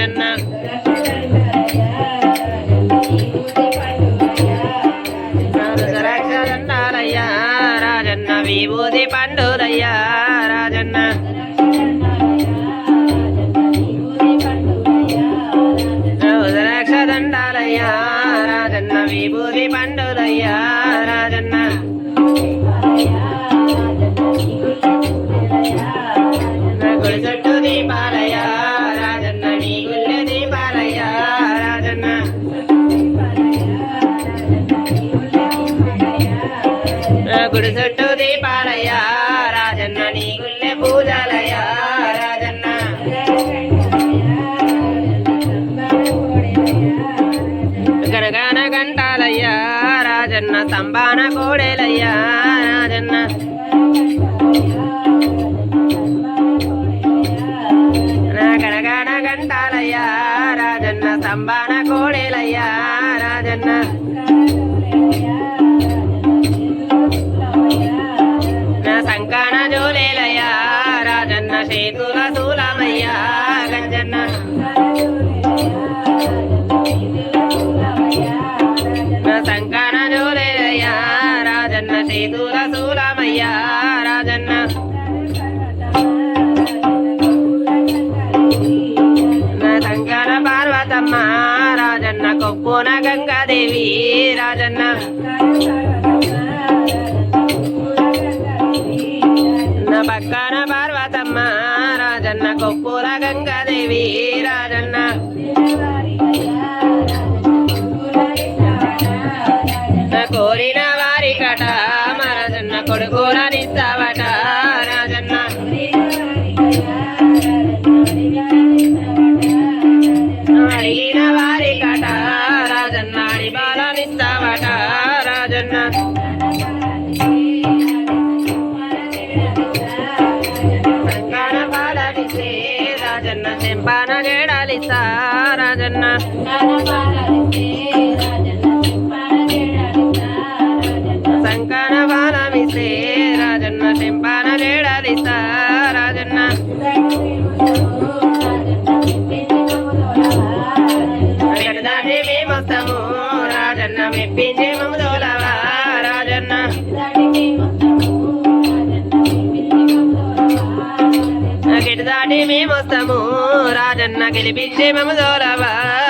జగన్న రాజన్న విభూతి ప రాజన్న ದೇವಿ రాజన్న సంగాన రాజన్న చెంపాన గేడాలిస్తా రాజన్న సంకాన బాలమిస్తే రాజన్న చెంపాన గేడాలిస్తా రాజన్న. రాజన్న గెలిపించే మమ్మదోలవా రాజన్న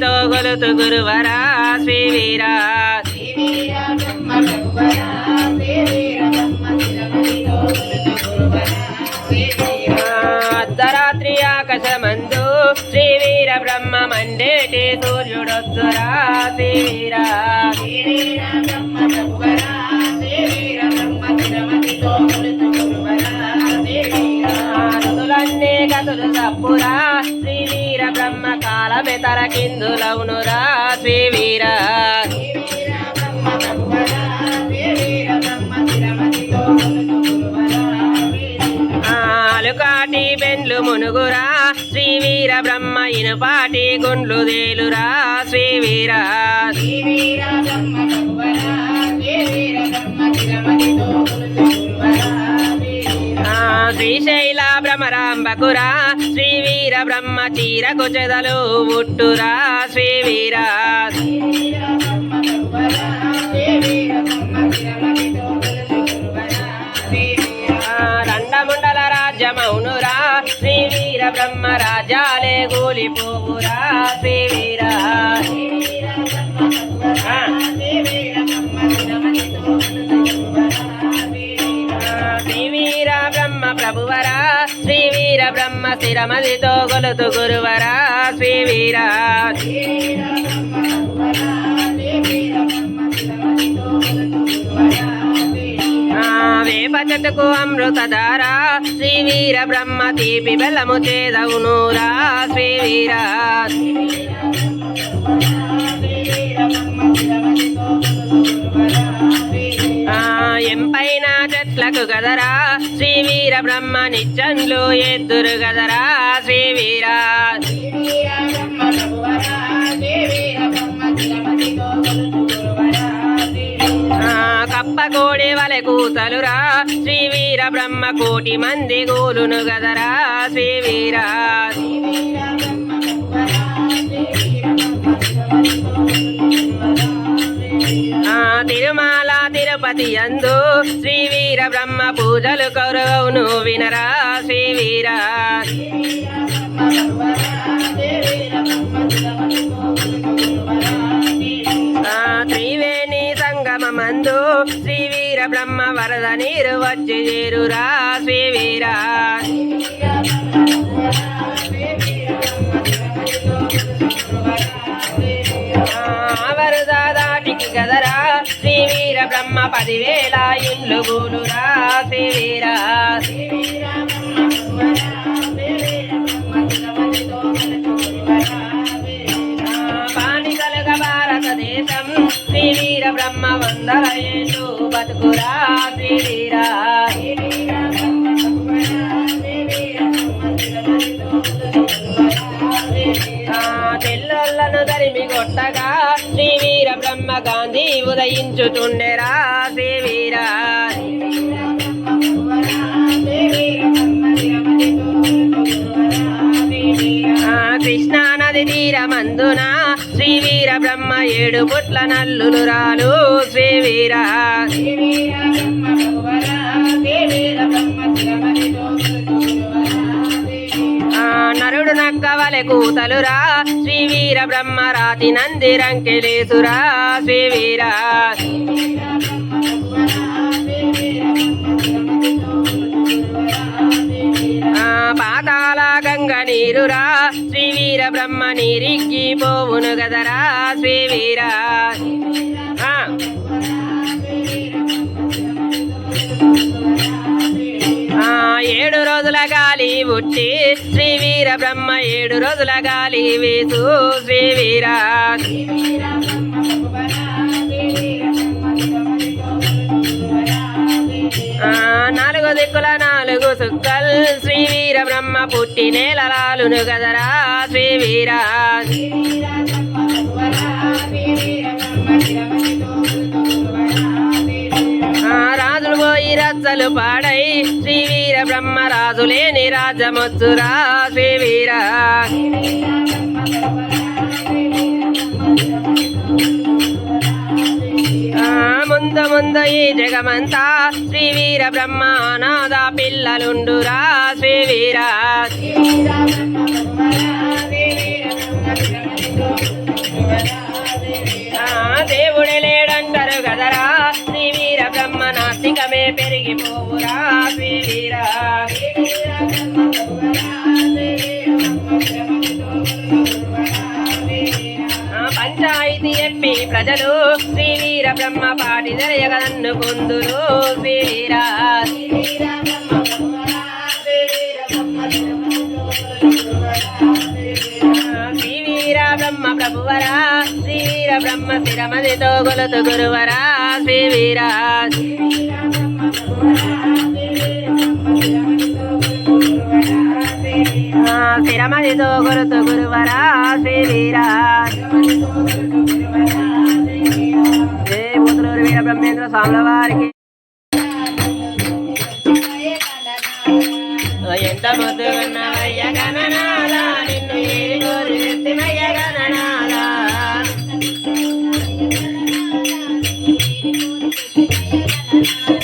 తో గొలుతు గురువరా శ్రీవీరా. అర్ధరాత్రి ఆకాశమందు శ్రీవీర బ్రహ్మ మండేటి సూర్యుడొత్తురా శ్రీవీరా. కాలమే తరకిందులవునురా శ్రీవీర ఆలుకాటి బెండ్లు మునుగురా. శ్రీవీర బ్రహ్మ ఇనుపాటి గుండ్లు దేలురా శ్రీవీర శ్రీశైల భ్రమరాంబకురా. శ్రీ బ్రహ్మ చీరకు కుచదలు ఉట్టురా శ్రీవీర ఆ, రండముండల రాజ్యమౌనురా శ్రీవీర బ్రహ్మ రాజాలే గూలిపోవురా శ్రీవీర ఆ. వీరమదితో కొలుతు గురువరా శ్రీ వీరా. వేప చెట్టుకు అమృతధారా శ్రీ వీర బ్రహ్మ తీపి బెల్లము చేదవునురా శ్రీ వీరా. ఎంపైనా లకు గదరా శ్రీ వీర బ్రహ్మ నిత్యంలో ఎద్దురు గదరా శ్రీ వీర ఆ, వలె కూతలురా శ్రీ వీర బ్రహ్మ కోటి మంది గోలును గదరా శ్రీ వీర ఆ, తిరుమల తిరుపతి అందు వినరా శ్రీ త్రివేణి సంగమందు శ్రీ వీర బ్రహ్మ వరద నీరు వచ్చి చేరురా శ్రీవీరా. పదివేల ఇండ్లు గూలురా శ్రీ వీర భారతదేశం శ్రీవీర బ్రహ్మ వందల ఏళ్ళు బతుకురా. వీర గాంధీ ఉదయించుచుండెరా శ్రీ వీర ఆ, కృష్ణా నది తీరమందున శ్రీ వీర బ్రహ్మ ఏడు పుట్ల నల్లులు రాలు. శ్రీ నరుడు కూతలురా శ్రీ వీర బ్రహ్మ రాతి నంది రంకెలేసురా శ్రీ వీర ఆ, గంగ నీరురా. శ్రీ వీర బ్రహ్మ నీరిగ్గి పోవును గదరా. శ్రీ వీర ఆ, గాలి ఉట్టి శ్రీ వీర బ్రహ్మ ఏడు రోజుల గాలి వేసు శ్రీ వీర ఆ, నాలుగు దిక్కుల నాలుగు సుక్కల్ శ్రీ వీర బ్రహ్మ పుట్టి నేలలాలును గదరా శ్రీ వీర రచ్చలు పాడై శ్రీ వీర బ్రహ్మ రాజు లేని రాజమొచ్చురా శ్రీ వీర ఆ, ముందు ఈ జగమంతా శ్రీ వీర బ్రహ్మ పిల్లలుండురా శ్రీ వీర దేవుడే పంచాయతీ పెరిగిపోవురా చెప్పి ప్రజలు శ్రీవీర బ్రహ్మ పాటి జరగదన్ను పొందురు శ్రీ వీర వీర బ్రహ్మ ప్రభువరా శ్రీవీర బ్రహ్మ స్థిరమదితో గొలుతు గురువరా శ్రీ వీర ఆ, స్థిరమదితో గొలుతు గురువరా శ్రీ వీర జయ మూతులూరు వీర బ్రహ్మేంద్ర స్వాముల వారికి. ఎంత ముద్దు ఉన్నవయ్య గణనాథ నిన్ను ఏరి కోరి ఎత్తినయ్య గణనాథ. ఎంత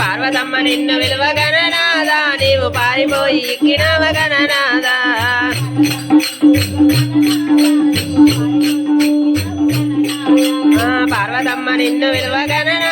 పార్వతమ్మ నిన్ను విలువ గణనాదా నీవు పారిపోయి ఎక్కినవ గణనాదా పార్వతమ్మ నిన్ను విలువ గణనా